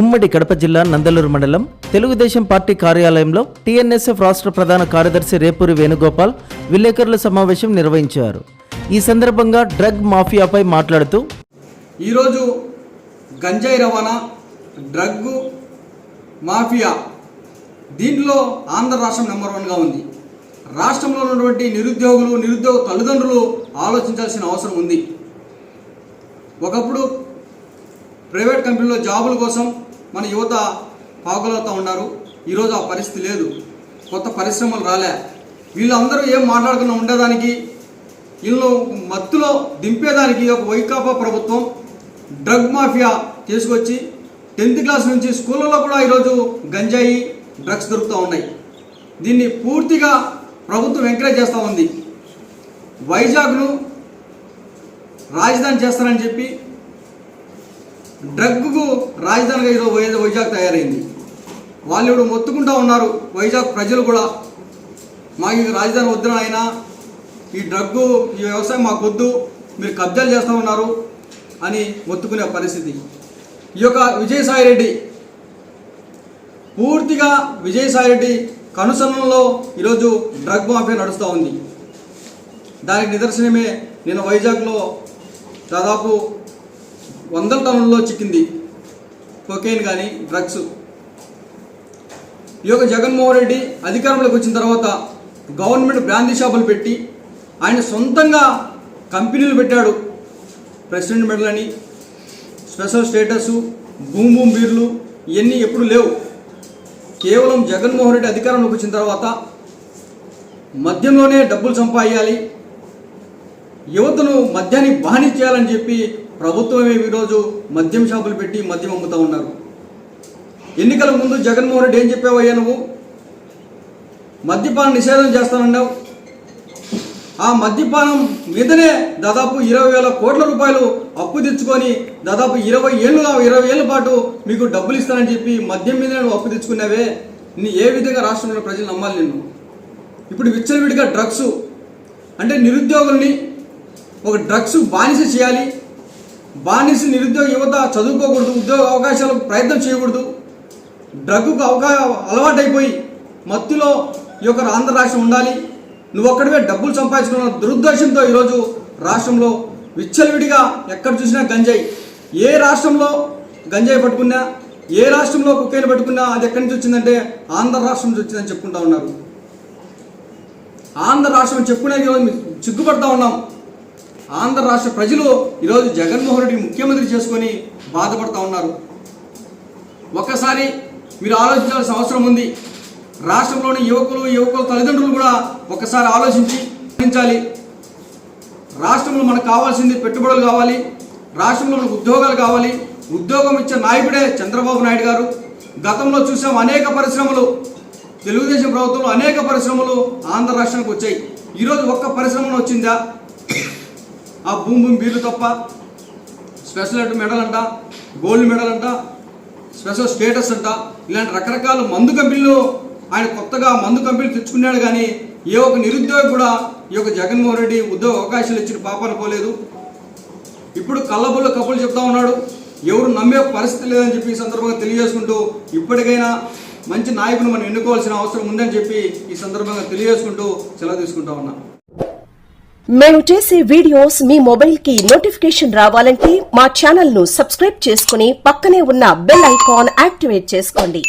ఉమ్మడి కడప జిల్లా నందలూరు మండలం. తెలుగుదేశం పార్టీ కార్యాలయంలో టీఎన్ఎస్ఎఫ్ రాష్ట్ర ప్రధాన కార్యదర్శి రేపూరి వేణుగోపాల్ విలేకరుల సమావేశం నిర్వహించారు. ఈ సందర్భంగా డ్రగ్ మాఫియాపై మాట్లాడుతూ ఈరోజు గంజాయి రవాణా డ్రగ్గు మాఫియా దీంట్లో ఆంధ్ర రాష్ట్రం నెంబర్ వన్గా ఉంది. రాష్ట్రంలో ఉన్నటువంటి నిరుద్యోగులు నిరుద్యోగ తల్లిదండ్రులు ఆలోచించాల్సిన అవసరం ఉంది. ఒకప్పుడు ప్రైవేట్ కంపెనీలో జాబుల కోసం మన యువత పాగులవుతూ ఉన్నారు. ఈరోజు ఆ పరిస్థితి లేదు. కొత్త పరిశ్రమలు రాలే. వీళ్ళందరూ ఏం మాట్లాడకుండా ఉండేదానికి వీళ్ళు మత్తులో దింపేదానికి ఒక వైకాపా ప్రభుత్వం డ్రగ్ మాఫియా తీసుకొచ్చి టెన్త్ క్లాస్ నుంచి స్కూళ్ళలో కూడా ఈరోజు గంజాయి డ్రగ్స్ దొరుకుతూ ఉన్నాయి. దీన్ని పూర్తిగా ప్రభుత్వం ఎంకరేజ్ చేస్తూ ఉంది. వైజాగ్ను రాజధాని చేస్తారని చెప్పి డ్రగ్కు రాజధానిగా ఈరోజు వైజాగ్ తయారైంది. వాళ్ళు ఇప్పుడు మొత్తుకుంటూ ఉన్నారు. వైజాగ్ ప్రజలు కూడా మాకు ఈ రాజధాని వద్దున అయినా ఈ డ్రగ్గు ఈ వ్యవసాయం మాకు వద్దు. మీరు కబ్జాలు చేస్తూ ఉన్నారు అని మొత్తుకునే పరిస్థితి. ఈ యొక్క విజయసాయి రెడ్డి పూర్తిగా విజయసాయి రెడ్డి ఈరోజు డ్రగ్ మాఫియా నడుస్తూ ఉంది. దానికి నిదర్శనమే నేను వైజాగ్లో దాదాపు వందల టన్నుల్లో చిక్కింది. కొకేన్ కానీ డ్రగ్స్. ఈ యొక్క జగన్మోహన్ రెడ్డి అధికారంలోకి వచ్చిన తర్వాత గవర్నమెంట్ బ్రాందీ షాపులు పెట్టి ఆయన సొంతంగా కంపెనీలు పెట్టాడు. ప్రెసిడెంట్ మెడల్ అని స్పెషల్ స్టేటస్ భూమ్ భూమ్ బీర్లు ఇవన్నీ ఎప్పుడు లేవు. కేవలం జగన్మోహన్ రెడ్డి అధికారంలోకి వచ్చిన తర్వాత మద్యంలోనే డబ్బులు సంపాదించాలి యువతను మద్యాన్ని బాణి చేయాలని చెప్పి ప్రభుత్వమే ఈరోజు మద్యం షాపులు పెట్టి మద్యం అమ్ముతూ ఉన్నారు. ఎన్నికల ముందు జగన్మోహన్ రెడ్డి ఏం చెప్పావయ్యా నువ్వు? మద్యపానం నిషేధం చేస్తానన్నావు. ఆ మద్యపానం మీదనే దాదాపు ఇరవై వేల కోట్ల రూపాయలు అప్పు తెచ్చుకొని దాదాపు ఇరవై ఏళ్ళు ఇరవై ఏళ్ళ పాటు మీకు డబ్బులు ఇస్తానని చెప్పి మద్యం మీదనే నువ్వు అప్పు తెచ్చుకున్నావే? నీ ఏ విధంగా రాష్ట్రంలో ప్రజలు నమ్మాలి నిన్ను? ఇప్పుడు విచ్చలవిడిగా డ్రగ్స్ అంటే నిరుద్యోగుల్ని ఒక డ్రగ్స్ బానిస చేయాలి బానిస నిరుద్యోగ యువత చదువుకోకూడదు ఉద్యోగ అవకాశాలకు ప్రయత్నం చేయకూడదు. డ్రగ్కు అవకా అలవాటైపోయి మత్తులో ఈ యొక్క ఆంధ్ర రాష్ట్రం ఉండాలి. నువ్వు ఒక్కడివే డబ్బులు సంపాదించుకున్న దురుద్దేశంతో ఈరోజు రాష్ట్రంలో విచ్చలవిడిగా ఎక్కడ చూసినా గంజాయి. ఏ రాష్ట్రంలో గంజాయి పట్టుకున్నా ఏ రాష్ట్రంలో కుక్కైన పట్టుకున్నా అది ఎక్కడి నుంచి వచ్చిందంటే ఆంధ్ర రాష్ట్రం నుంచి వచ్చిందని చెప్పుకుంటా ఉన్నారు. ఆంధ్ర రాష్ట్రం చెప్పుకునేది సిగ్గుపడతా ఉన్నాం. ఆంధ్ర రాష్ట్ర ప్రజలు ఈరోజు జగన్మోహన్ రెడ్డి ముఖ్యమంత్రి చేసుకొని బాధపడుతూ ఉన్నారు. ఒక్కసారి మీరు ఆలోచించాల్సిన అవసరం ఉంది. రాష్ట్రంలోని యువకులు యువకుల తల్లిదండ్రులు కూడా ఒకసారి ఆలోచించి ఆలోచించాలి. రాష్ట్రంలో మనకు కావాల్సింది పెట్టుబడులు కావాలి. రాష్ట్రంలో మనకు ఉద్యోగాలు కావాలి. ఉద్యోగం ఇచ్చే నాయకుడే చంద్రబాబు నాయుడు గారు. గతంలో చూసాం అనేక పరిశ్రమలు తెలుగుదేశం ప్రభుత్వంలో అనేక పరిశ్రమలు ఆంధ్ర రాష్ట్రానికి వచ్చాయి. ఈరోజు ఒక్క పరిశ్రమను వచ్చిందా? ఆ భూమి భూమి బీర్లు తప్ప స్పెషల్ మెడల్ అంట గోల్డ్ మెడల్ అంట స్పెషల్ స్టేటస్ అంట. ఇలాంటి రకరకాల మందు కంపెనీలు ఆయన కొత్తగా మందు కంపెనీలు తెచ్చుకున్నాడు కానీ ఏ ఒక్క నిరుద్యోగి కూడా ఈ యొక్క జగన్మోహన్ రెడ్డి ఉద్యోగ అవకాశాలు ఇచ్చిన పాపాలు పోలేదు. ఇప్పుడు కళ్ళబుల్ల కప్పులు చెప్తా ఉన్నాడు. ఎవరు నమ్మే పరిస్థితి లేదని చెప్పి ఈ సందర్భంగా తెలియజేసుకుంటూ ఇప్పటికైనా మంచి నాయకుని మనం ఎన్నుకోవాల్సిన అవసరం ఉందని చెప్పి ఈ సందర్భంగా తెలియజేసుకుంటూ సెలవు తీసుకుంటా ఉన్నా. మేము చేసే వీడియోస్ మీ మొబైల్కి నోటిఫికేషన్ రావాలంటే మా ఛానల్ను సబ్స్క్రైబ్ చేసుకుని పక్కనే ఉన్న బెల్ ఐకాన్ యాక్టివేట్ చేసుకోండి.